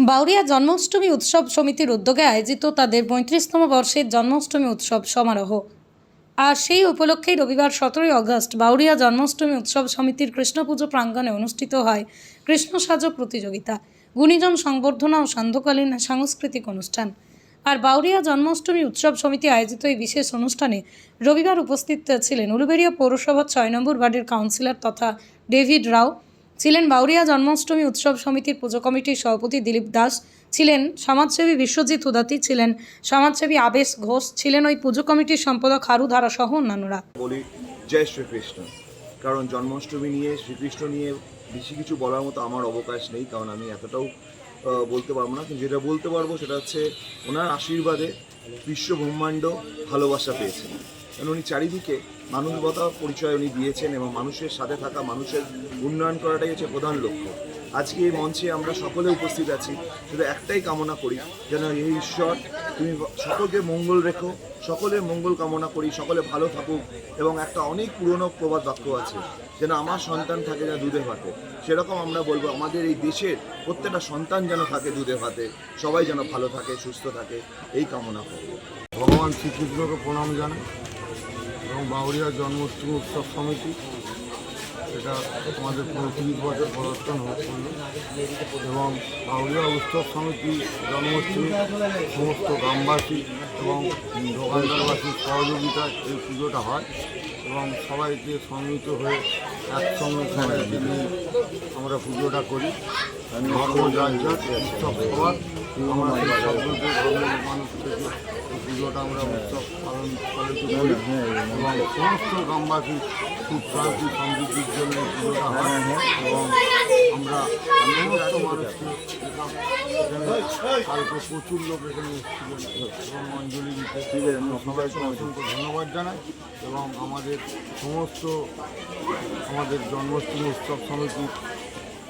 বাউরিয়া জন্মাষ্টমী উৎসব সমিতির উদ্যোগে আয়োজিত তাদের পঁয়ত্রিশতম বর্ষের জন্মাষ্টমী উৎসব সমারোহ। আর সেই উপলক্ষেই রবিবার সতেরোই আগস্ট বাউরিয়া জন্মাষ্টমী উৎসব সমিতির কৃষ্ণপুজো প্রাঙ্গণে অনুষ্ঠিত হয় কৃষ্ণ সাজ প্রতিযোগিতা, গুণীজন সংবর্ধনা ও সান্ধ্যকালীন সাংস্কৃতিক অনুষ্ঠান। আর বাউরিয়া জন্মাষ্টমী উৎসব সমিতি আয়োজিত এই বিশেষ অনুষ্ঠানে রবিবার উপস্থিত ছিলেন উলুবেড়িয়া পৌরসভার ছয় নম্বর ওয়ার্ডের কাউন্সিলর তথা ডেভিড রাও ছিলেন বাউরিয়া জন্মাষ্টমী উৎসব সমিতির পুজো কমিটির সভাপতি দিলীপ দাস, ছিলেন সমাজসেবী বিশ্বজিৎ উদাতি, ছিলেন সমাজসেবী আবেশ ঘোষ, ছিলেন ওই পুজো কমিটির সম্পাদক হারু ধারা সহ অন্যান্যরা। বলি, জয় শ্রীকৃষ্ণ। কারণ জন্মাষ্টমী নিয়ে, শ্রীকৃষ্ণ নিয়ে বেশি কিছু বলার মতো আমার অবকাশ নেই, কারণ আমি এতটাও বলতে পারব না। কিন্তু যেটা বলতে পারব সেটা হচ্ছে, ওনার আশীর্বাদে বিশ্ব ব্রহ্মাণ্ড ভালোবাসা পেয়েছেন। কারণ উনি চারিদিকে মানবতা পরিচয় উনি দিয়েছেন এবং মানুষের সাথে থাকা, মানুষের উন্নয়ন করাটাই হচ্ছে প্রধান লক্ষ্য। আজকে এই মঞ্চে আমরা সকলে উপস্থিত আছি, শুধু একটাই কামনা করি, যেন এই ঈশ্বর, তুমি সকলকে মঙ্গল রেখো সকলের মঙ্গল কামনা করি, সকলে ভালো থাকুক এবং একটা অনেক পুরনো প্রবাদ বাক্য আছে, যেন আমার সন্তান থাকে যেন দুধে ভাতে। সেরকম আমরা বলব, আমাদের এই দেশের প্রত্যেকটা সন্তান যেন থাকে দুধে ভাতে, সবাই যেন ভালো থাকে, সুস্থ থাকে, এই কামনা করব। ভগবান শ্রীকৃষ্ণকে প্রণাম জানাই। এবং বাউরিয়া জন্মাষ্টমী উৎসব সমিতি এটা আমাদের পঁয়ত্রিশ বছর প্রদর্শন করল এবং বাউরিয়া উৎসব সমিতি জন্মাষ্টমী সমস্ত গ্রামবাসী এবং দোকানদারবাসীর সহযোগিতায় এই পুজোটা হয় এবং সবাইকে সম্মিলিত হয়ে একসঙ্গে সবাইকে আমরা পুজোটা করি। ধর্ম যার যার উৎসব সবার আমরা মানুষ থেকে পুজোটা আমরা উৎসব পালন করে করি এবং সমস্ত গ্রামবাসী সুখ শান্তি সমৃদ্ধির জন্য পুজোটা হয়। এবং আমরা সমস্ত মানুষকে কালকে প্রচুর লোক এখানে এবং অঞ্জলি দিতে। সবাইকে অসংখ্য ধন্যবাদ জানাই। এবং আমাদের সমস্ত, আমাদের জন্মাষ্টমী উৎসব সমিতির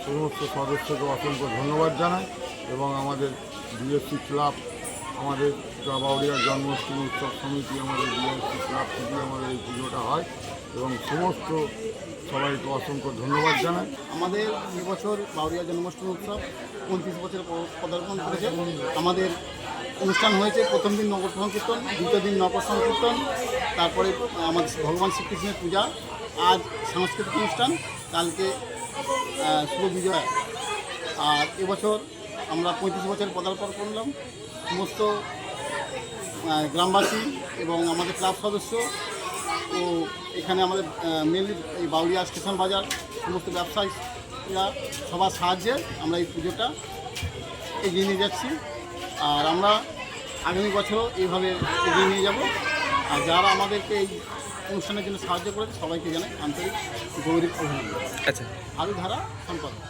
সমস্ত সদস্যকে অসংখ্য ধন্যবাদ জানাই। এবং আমাদের বিএসসি ক্লাব, আমাদের জবাউরিয়া জন্মাষ্টমী উৎসব সমিতি আমাদের বিএসসি ক্লাব থেকে আমাদের এই পুজোটা হয় এবং সমস্ত সবাইকে অসংখ্য ধন্যবাদ জানাই। আমাদের এবছর বাউরিয়া জন্মাষ্টমী উৎসব পঁয়ত্রিশ বছর পদার্পণ করেছে। আমাদের অনুষ্ঠান হয়েছে প্রথম দিন নগর সংকীর্তন, দ্বিতীয় দিন নগর সংকীর্তন, তারপরে আমাদের ভগবান শ্রীকৃষ্ণের পূজা, আজ সাংস্কৃতিক অনুষ্ঠান, কালকে শুভ বিজয়। আর এবছর আমরা পঁয়ত্রিশ বছর পদার্পণ করলাম। সমস্ত গ্রামবাসী এবং আমাদের ক্লাব সদস্য ও এখানে আমাদের মেনলি এই বাউলিয়া স্টেশন বাজার সমস্ত ব্যবসায়ীরা সবার সাহায্যে আমরা এই পুজোটা এগিয়ে নিয়ে যাচ্ছি। আর আমরা আগামী বছরও এইভাবে এগিয়ে নিয়ে যাব। আর যারা আমাদেরকে এই অনুষ্ঠানের জন্য সাহায্য করেছে সবাইকে জানাই আন্তরিক গৌরব অভিনন্দন। আচ্ছা। আলু ধারা সম্পাদক।